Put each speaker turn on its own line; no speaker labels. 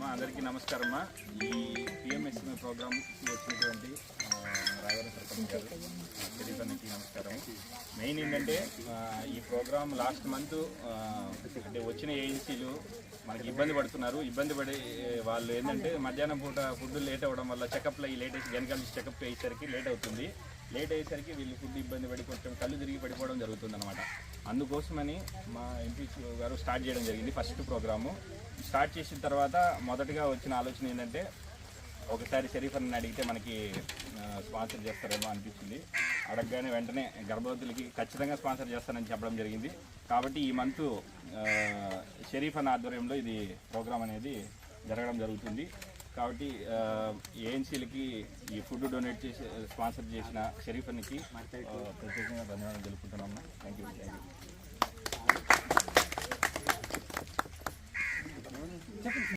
మా అందరికీ నమస్కారం మా. ఈ పిఎంఎస్ఎం ప్రోగ్రామ్ వచ్చినటువంటి రాయవరం సర్పంచ్ గారు నమస్కారం. మెయిన్ ఏంటంటే ఈ ప్రోగ్రామ్ లాస్ట్ మంత్ అంటే వచ్చిన ఏజెన్సీలు మనకి ఇబ్బంది పడుతున్నారు. ఇబ్బంది పడే వాళ్ళు ఏంటంటే మధ్యాహ్నం పూట ఫుడ్ లేట్ అవ్వడం వల్ల చెకప్లో ఈ లేట్ వెనకాల నుంచి చెకప్ అయ్యేసరికి లేట్ అవుతుంది. లేట్ అయ్యేసరికి వీళ్ళు ఫుడ్ ఇబ్బంది పడి కొంచెం కళ్ళు తిరిగి పడిపోవడం జరుగుతుంది అనమాట అందుకోసమని మా ఎంపీ గారు స్టార్ట్ చేయడం జరిగింది ఫస్ట్ ప్రోగ్రాము. స్టార్ట్ చేసిన తర్వాత మొదటగా వచ్చిన ఆలోచన ఏంటంటే ఒకసారి షరీఫ్ అని అడిగితే మనకి స్పాన్సర్ చేస్తారేమో అనిపించింది. అడగగానే వెంటనే గర్భవతులకి ఖచ్చితంగా స్పాన్సర్ చేస్తానని చెప్పడం జరిగింది. కాబట్టి ఈ మంత్ షరీఫ్ అన్న ఆధ్వర్యంలో ఇది ప్రోగ్రాం అనేది జరగడం జరుగుతుంది. కాబట్టి ఏఎన్సీలకి ఈ ఫుడ్ డొనేట్ చేసి స్పాన్సర్ చేసిన షరీఫ్ అన్నికి ప్రత్యేకంగా ధన్యవాదాలు తెలుపుతున్నాము థ్యాంక్ యూ థ్యాంక్ యూ